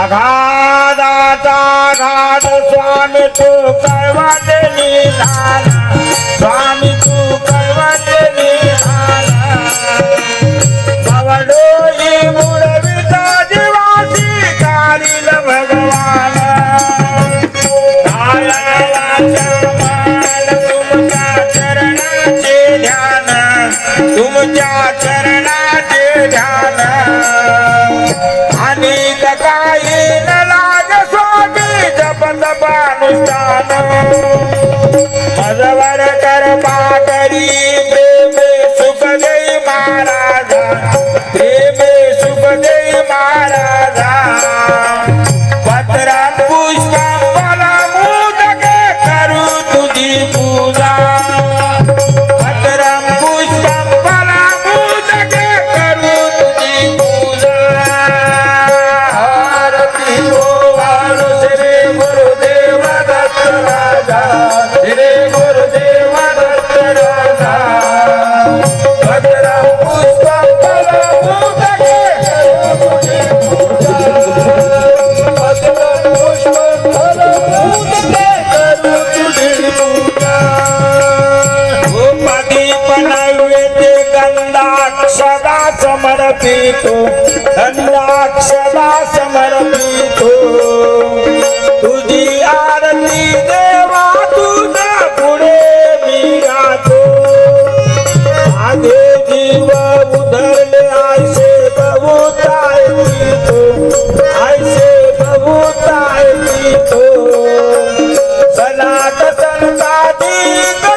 अघादाचा घाट स्वामी तू कैवत स्वामी तू कैवत निधाला बावडोली मुळविता भगवान. नुसतान मजवर कर पाकरी प्रेम गंधाक्षरा हो समर्पितो. गंधाक्षरा समर्पितो. तुझी आरती देवा तुझ्या पुढे मी राहतो. माझे जीवन Música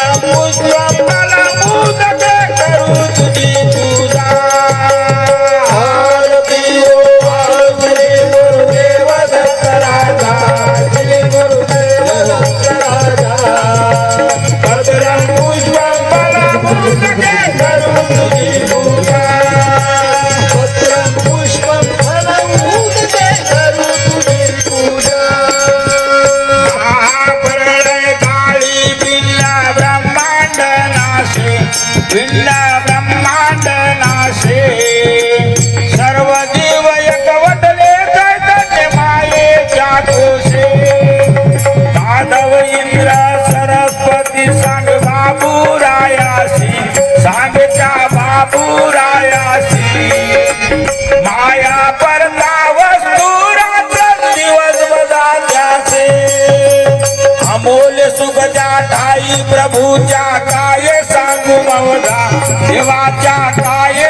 Vamos lá para ब्रह्मांड नाशे पिंड ब्रह्मांड नाशे. सर्व सरस्वती सांग बाबू रायासी सांगच्या प्रभूच्या काय सांगू बावधा देवाच्या काय